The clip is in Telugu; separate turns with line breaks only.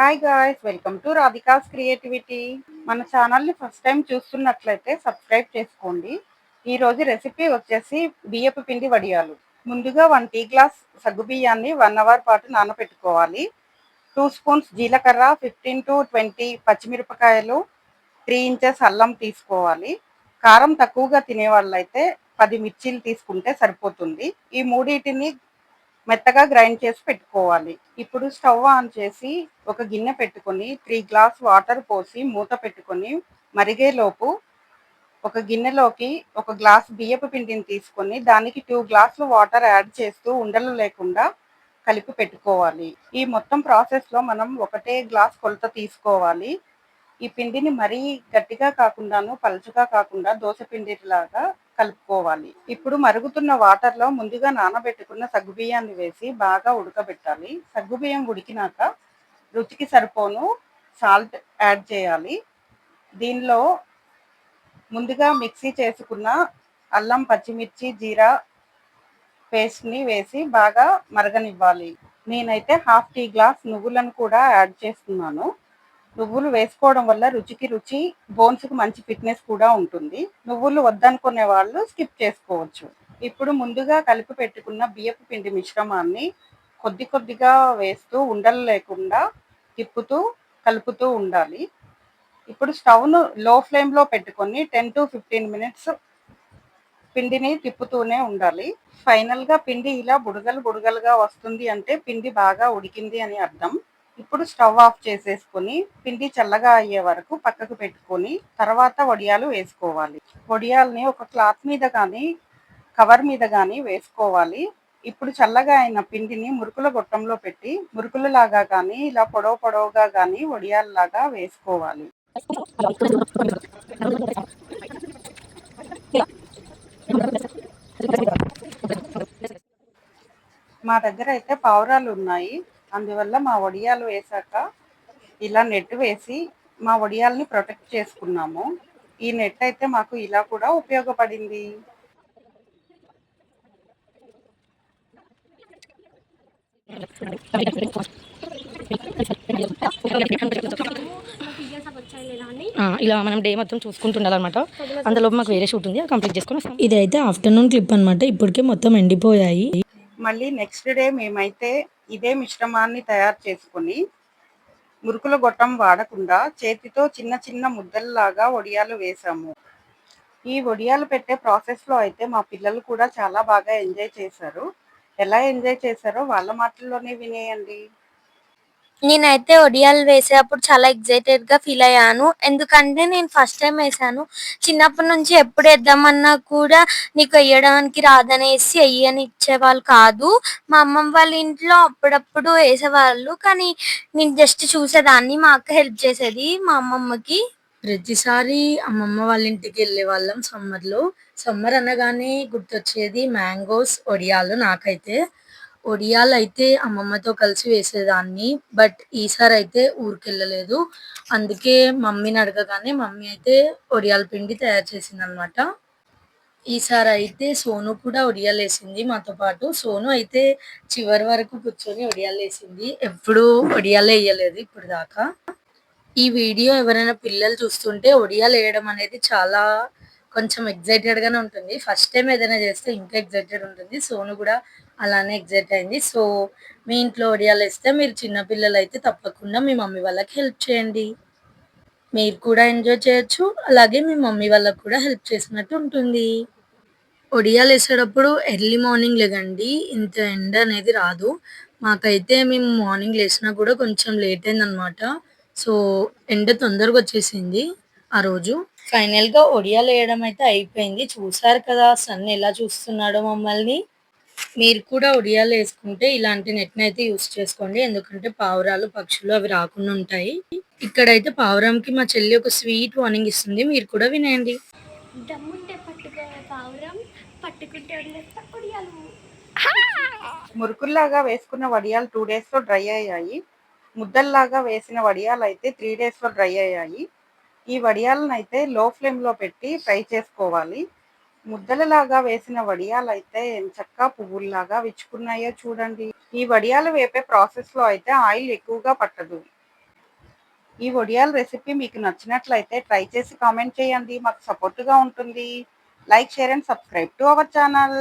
Hi guys welcome to Radhika's creativity మన ఛానల్ని ఫస్ట్ టైం చూస్తున్నట్లయితే సబ్స్క్రైబ్ చేసుకోండి. ఈరోజు రెసిపీ వచ్చేసి బియ్యపు పిండి వడియాలు. ముందుగా వన్ టీ గ్లాస్ సగ్గు బియ్యాన్ని వన్ అవర్ పాటు నానబెట్టుకోవాలి టూ స్పూన్స్ జీలకర్ర ఫిఫ్టీన్ టు ట్వంటీ పచ్చిమిరపకాయలు త్రీ ఇంచెస్ అల్లం తీసుకోవాలి. కారం తక్కువగా తినేవాళ్ళైతే పది మిర్చీలు తీసుకుంటే సరిపోతుంది. ఈ మూడింటిని మెత్తగా గ్రైండ్ చేసి పెట్టుకోవాలి. ఇప్పుడు స్టవ్ ఆన్ చేసి ఒక గిన్నె పెట్టుకొని త్రీ గ్లాస్ వాటర్ పోసి మూత పెట్టుకొని మరిగేలోపు ఒక గిన్నెలోకి ఒక గ్లాస్ బియ్యపు పిండిని తీసుకొని దానికి టూ గ్లాసులు వాటర్ యాడ్ చేస్తూ ఉండలు లేకుండా కలిపి పెట్టుకోవాలి. ఈ మొత్తం ప్రాసెస్లో మనం ఒకటే గ్లాస్ కొలత తీసుకోవాలి. ఈ పిండిని మరీ గట్టిగా కాకుండాను పలుచగా కాకుండా దోశ పిండి లాగా కలుపుకోవాలి. ఇప్పుడు మరుగుతున్న వాటర్లో ముందుగా నానబెట్టుకున్న సగ్గుబియ్యాన్ని వేసి బాగా ఉడకబెట్టాలి. సగ్గుబియ్యం ఉడికినాక రుచికి సరిపోను సాల్ట్ యాడ్ చేయాలి. దీనిలో ముందుగా మిక్సీ చేసుకున్న అల్లం పచ్చిమిర్చి జీరా పేస్ట్ని వేసి బాగా మరగనివ్వాలి. నేనైతే హాఫ్ టీ గ్లాస్ నువ్వులను కూడా యాడ్ చేస్తున్నాను. నువ్వులు వేసుకోవడం వల్ల రుచికి రుచి బోన్స్కి మంచి ఫిట్నెస్ కూడా ఉంటుంది. నువ్వులు వద్దనుకునే వాళ్ళు స్కిప్ చేసుకోవచ్చు. ఇప్పుడు ముందుగా కలిపి పెట్టుకున్న బియ్యపు పిండి మిశ్రమాన్ని కొద్ది కొద్దిగా వేస్తూ ఉండలు లేకుండా తిప్పుతూ కలుపుతూ ఉండాలి. ఇప్పుడు స్టవ్ను లో ఫ్లేమ్లో పెట్టుకొని టెన్ టు ఫిఫ్టీన్ మినిట్స్ పిండిని తిప్పుతూనే ఉండాలి. ఫైనల్గా పిండి ఇలా బుడగలు బుడగలుగా వస్తుంది అంటే పిండి బాగా ఉడికింది అని అర్థం. ఇప్పుడు స్టవ్ ఆఫ్ చేసేసుకొని పిండి చల్లగా అయ్యే వరకు పక్కకు పెట్టుకొని తర్వాత వడియాలు వేసుకోవాలి. వడియాల్ని ఒక క్లాత్ మీద కానీ కవర్ మీద కానీ వేసుకోవాలి. ఇప్పుడు చల్లగా అయిన పిండిని మురుకుల గొట్టంలో పెట్టి మురుకులలాగా కానీ ఇలా పొడవు పొడవుగా కానీ వడియాల్లాగా వేసుకోవాలి. మా దగ్గర అయితే పావురాలు ఉన్నాయి. అందువల్ల మా వడియాలు వేసాక ఇలా నెట్ వేసి మా వడియాల్ని ప్రొటెక్ట్ చేసుకున్నాము. ఈ నెట్ అయితే మాకు ఇలా కూడా ఉపయోగపడింది.
ఇలా మనం డే మొత్తం చూసుకుంటుండాలన్నమాట. అందులో మాకు వేరే షూట్ ఉంది అది కంప్లీట్ చేసుకొని
ఇదైతే ఆఫ్టర్నూన్ క్లిప్ అన్నమాట. ఇప్పటికే మొత్తం ఎండిపోయాయి.
మళ్ళీ నెక్స్ట్ డే మేమైతే ఇదే మిశ్రమాన్ని తయారు చేసుకొని మురుకుల గొట్టం వాడకుండా చేతితో చిన్న చిన్న ముద్దల్లాగా వడియాలు వేసాము. ఈ వడియాలు పెట్టే ప్రాసెస్లో అయితే మా పిల్లలు కూడా చాలా బాగా ఎంజాయ్ చేశారు. ఎలా ఎంజాయ్ చేశారో వాళ్ళ మాటల్లోనే వినేయండి.
నేనైతే ఒడియాలు వేసేటప్పుడు చాలా ఎక్సైటెడ్గా ఫీల్ అయ్యాను. ఎందుకంటే నేను ఫస్ట్ టైం వేసాను. చిన్నప్పటి నుంచి ఎప్పుడు వేద్దామన్నా కూడా నీకు వేయడానికి రాదనేసి వెయ్యని ఇచ్చేవాళ్ళు కాదు. మా అమ్మమ్మ వాళ్ళ ఇంట్లో అప్పుడప్పుడు వేసేవాళ్ళు. కానీ నేను జస్ట్ చూసేదాన్ని. మా అక్క హెల్ప్ చేసేది మా అమ్మమ్మకి.
ప్రతిసారి అమ్మమ్మ వాళ్ళ ఇంటికి వెళ్ళే వాళ్ళం సమ్మర్లో సమ్మర్ అనగానే గుర్తొచ్చేది మ్యాంగోస్ ఒడియాలు నాకైతే. ఒడియాలు అయితే అమ్మమ్మతో కలిసి వేసేదాన్ని బట్ ఈసారి అయితే ఊరికెళ్ళలేదు. అందుకే మమ్మీని అడగగానే మమ్మీ అయితే ఒడియాల పిండి తయారు చేసింది అనమాట ఈసారి అయితే సోను కూడా ఒడియాలు వేసింది మాతో పాటు. సోను అయితే చివరి వరకు కూర్చొని ఒడియాలు వేసింది ఎప్పుడు ఒడియాలు వేయలేదు ఇప్పుడు దాకా ఈ వీడియో ఎవరైనా పిల్లలు చూస్తుంటే ఒడియాలు వేయడం అనేది చాలా కొంచెం ఎగ్జైటెడ్ గానే ఉంటుంది. ఫస్ట్ టైం ఏదైనా చేస్తే ఇంకా ఎగ్జైటెడ్ ఉంటుంది. సోను కూడా అలానే ఎగ్జైట్ అయింది. సో మీ ఇంట్లో ఒడియాలు వేస్తే మీరు చిన్నపిల్లలు అయితే తప్పకుండా మీ మమ్మీ వాళ్ళకి హెల్ప్ చేయండి. మీరు కూడా ఎంజాయ్ చేయొచ్చు. అలాగే మీ మమ్మీ వాళ్ళకి కూడా హెల్ప్ చేసినట్టు ఉంటుంది. ఒడియాలు వేసేటప్పుడు ఎర్లీ మార్నింగ్ లేగండి ఇంత ఎండ అనేది రాదు. మాకైతే మేము మార్నింగ్ లేచినా కూడా కొంచెం లేట్ అయిందనమాట సో ఎండ తొందరగా వచ్చేసింది ఆ రోజు. ఫైనల్గా ఒడియాలు వేయడం అయితే అయిపోయింది. చూసారు కదా సన్ ఎలా చూస్తున్నాడో మమ్మల్ని. మీరు కూడా ఒడియాలు వేసుకుంటే ఇలాంటి నెట్ అయితే యూస్ చేసుకోండి. ఎందుకంటే పావురాలు పక్షులు అవి రాకుండా ఉంటాయి. ఇక్కడైతే పావురంకి మా చెల్లి ఒక స్వీట్ వార్నింగ్ ఇస్తుంది. మీరు కూడా వినేయండి.
దమ్ముంటే పట్టుకో పావురం పట్టుకుంటే వదిలేస్తా ఒడియాలు.
మురుకుల్లాగా వేసుకున్న వడియాలు టూ డేస్లో డ్రై అయ్యాయి. ముద్దల్లాగా వేసిన వడియాలు అయితే త్రీ డేస్లో డ్రై అయ్యాయి. ఈ వడియాలను అయితే లో ఫ్లేమ్లో పెట్టి ఫ్రై చేసుకోవాలి. ముద్దలలాగా వేసిన వడియాలు అయితే ఎంచక్కా పువ్వుల్లాగా విచ్చుకున్నాయో చూడండి. ఈ వడియాలు వేపే ప్రాసెస్లో అయితే ఆయిల్ ఎక్కువగా పట్టదు. ఈ వడియాల రెసిపీ మీకు నచ్చినట్లయితే ట్రై చేసి కామెంట్ చేయండి. మాకు సపోర్ట్గా ఉంటుంది. Like share and subscribe to our channel.